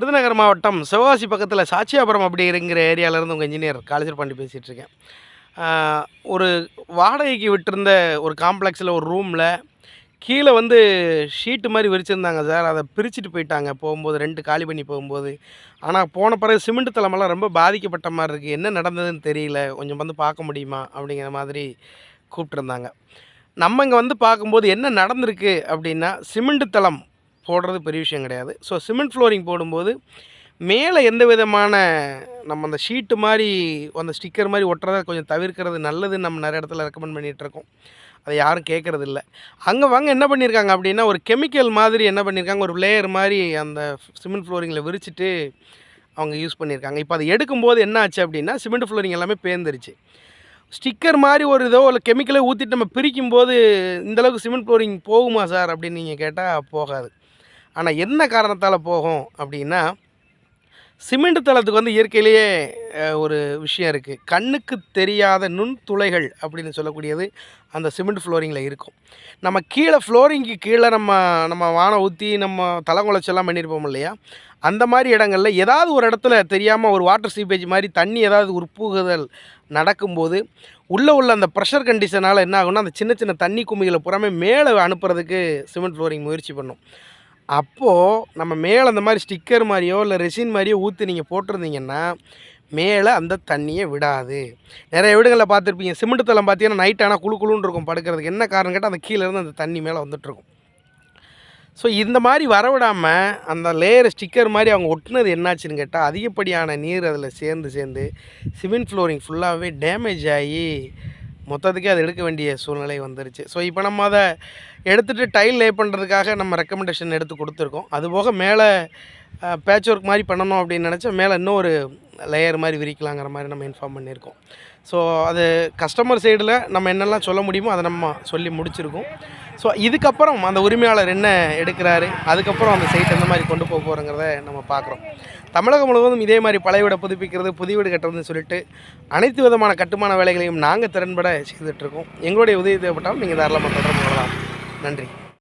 விருதுநகர் மாவட்டம் சிவகாசி பக்கத்தில் சாட்சியாபுரம் அப்படிங்கிற ஏரியாவிலேருந்து உங்கள் இன்ஜினியர் காலேஜர் பாண்டி பேசிகிட்டு இருக்கேன். ஒரு வாடகைக்கு விட்டிருந்த ஒரு காம்ப்ளெக்ஸில் ஒரு ரூமில் கீழே வந்து ஷீட்டு மாதிரி விரிச்சிருந்தாங்க சார். அதை பிரிச்சுட்டு போயிட்டாங்க. போகும்போது ரெண்டு காலி பண்ணி போகும்போது. ஆனால் போன பிறகு சிமெண்ட் தலைமெல்லாம் ரொம்ப பாதிக்கப்பட்ட மாதிரி இருக்குது என்ன நடந்ததுன்னு தெரியல. கொஞ்சம் வந்து பார்க்க முடியுமா? அப்படிங்கிற மாதிரி கூப்பிட்டுருந்தாங்க. நம்ம இங்கே வந்து பார்க்கும்போது என்ன நடந்திருக்கு அப்படின்னா சிமெண்ட் தளம் போடுறது பெரிய விஷயம் கிடையாது. ஸோ சிமெண்ட் ஃப்ளோரிங் போடும்போது மேலே எந்த விதமான நம்ம அந்த ஷீட்டு மாதிரி அந்த ஸ்டிக்கர் மாதிரி ஒட்டுறதை கொஞ்சம் தவிர்க்கிறது நல்லதுன்னு நம்ம நிறைய இடத்துல ரெக்கமெண்ட் பண்ணிகிட்டு இருக்கோம். அதை யாரும் கேட்குறது இல்லை. அங்கே வாங்க என்ன பண்ணியிருக்காங்க அப்படின்னா ஒரு கெமிக்கல் மாதிரி என்ன பண்ணியிருக்காங்க ஒரு லேயர் மாதிரி அந்த சிமெண்ட் ஃப்ளோரிங்கில் விரிச்சிட்டு அவங்க யூஸ் பண்ணியிருக்காங்க இப்போ அதை எடுக்கும்போது என்ன ஆச்சு அப்படின்னா சிமெண்ட் ஃப்ளோரிங் எல்லாமே பேர்ந்துருச்சு ஸ்டிக்கர் மாதிரி ஒரு இதோ இல்லை கெமிக்கலை ஊற்றிட்டு நம்ம பிரிக்கும் போது இந்தளவுக்கு சிமெண்ட் ஃப்ளோரிங் போகுமா சார் அப்படின்னு நீங்கள் கேட்டால் போகாது. ஆனால் என்ன காரணத்தால் போகும் அப்படின்னா சிமெண்ட் தளத்துக்கு வந்து இயற்கையிலேயே ஒரு விஷயம் இருக்குது கண்ணுக்கு தெரியாத நுண்துளைகள் அப்படின்னு சொல்லக்கூடியது அந்த சிமெண்ட் ஃப்ளோரிங்கில் இருக்கும். நம்ம கீழே ஃப்ளோரிங்க்கு கீழே நம்ம நம்ம வானம் ஊற்றி நம்ம தலைங்குளச்செல்லாம் பண்ணியிருப்போம் இல்லையா? அந்த மாதிரி இடங்களில் ஏதாவது ஒரு இடத்துல தெரியாமல் ஒரு வாட்டர் சீப்பேஜ் மாதிரி தண்ணி ஏதாவது உற்புகுதல் நடக்கும்போது உள்ளே உள்ள அந்த ப்ரெஷர் கண்டிஷனால் என்ன ஆகும்னா அந்த சின்ன சின்ன தண்ணி குமிகளை புறமே மேலே அனுப்புறதுக்கு சிமெண்ட் ஃப்ளோரிங் முயற்சி பண்ணும். அப்போது நம்ம மேலே அந்த மாதிரி ஸ்டிக்கர் மாதிரியோ இல்லை ரெசின் மாதிரியோ ஊற்றி நீங்கள் போட்டிருந்தீங்கன்னா மேலே அந்த தண்ணியை விடாது. நிறைய வீடுகளில் பார்த்துருப்பீங்க சிமெண்ட் தளம் பார்த்தீங்கன்னா நைட் ஆனால் குளு குளுன்னு இருக்கும் படுக்கிறதுக்கு. என்ன காரணம் கேட்டால் அந்த கீழேருந்து அந்த தண்ணி மேலே வந்துட்டுருக்கும். ஸோ இந்த மாதிரி வரவிடாமல் அந்த லேயர் ஸ்டிக்கர் மாதிரி அவங்க ஒட்டுனது என்னாச்சுன்னு கேட்டால் அதிகப்படியான நீர் அதில் சேர்ந்து சேர்ந்து சிமெண்ட் ஃப்ளோரிங் ஃபுல்லாகவே டேமேஜ் ஆகி மொத்தத்துக்கே அதை எடுக்க வேண்டிய சூழ்நிலை வந்துருச்சு. ஸோ இப்போ நம்ம அதை எடுத்துகிட்டு டைல் லே பண்ணுறதுக்காக நம்ம ரெக்கமெண்டேஷன் எடுத்து கொடுத்துருக்கோம். அதுபோக மேலே பேட்ச் ஒர்க் மாதிரி பண்ணணும் அப்படின்னு நினச்சா மேலே இன்னும் ஒரு லேயர் மாதிரி விரிக்கலாங்கிற மாதிரி நம்ம இன்ஃபார்ம் பண்ணியிருக்கோம். ஸோ அது கஸ்டமர் சைடில் நம்ம என்னெல்லாம் சொல்ல முடியுமோ அதை நம்ம சொல்லி முடிச்சிருக்கோம். ஸோ இதுக்கப்புறம் அந்த உரிமையாளர் என்ன எடுக்கிறாரு அதுக்கப்புறம் அந்த சைட் எந்த மாதிரி கொண்டு போக போகிறோங்கிறத நம்ம பார்க்குறோம். தமிழகம் முழுவதும் இதே மாதிரி பழைய வீடை புதுப்பிக்கிறது புதிய வீடு கட்டுறதுன்னு சொல்லிட்டு அனைத்து விதமான கட்டுமான வேலைகளையும் நாங்கள் திறன்பட செய்துட்ருக்கோம் எங்களுடைய உதவி தேவைப்பட்டாலும் நீங்கள் தாராளமாக தொடர்பு கொள்ளலாம். நன்றி.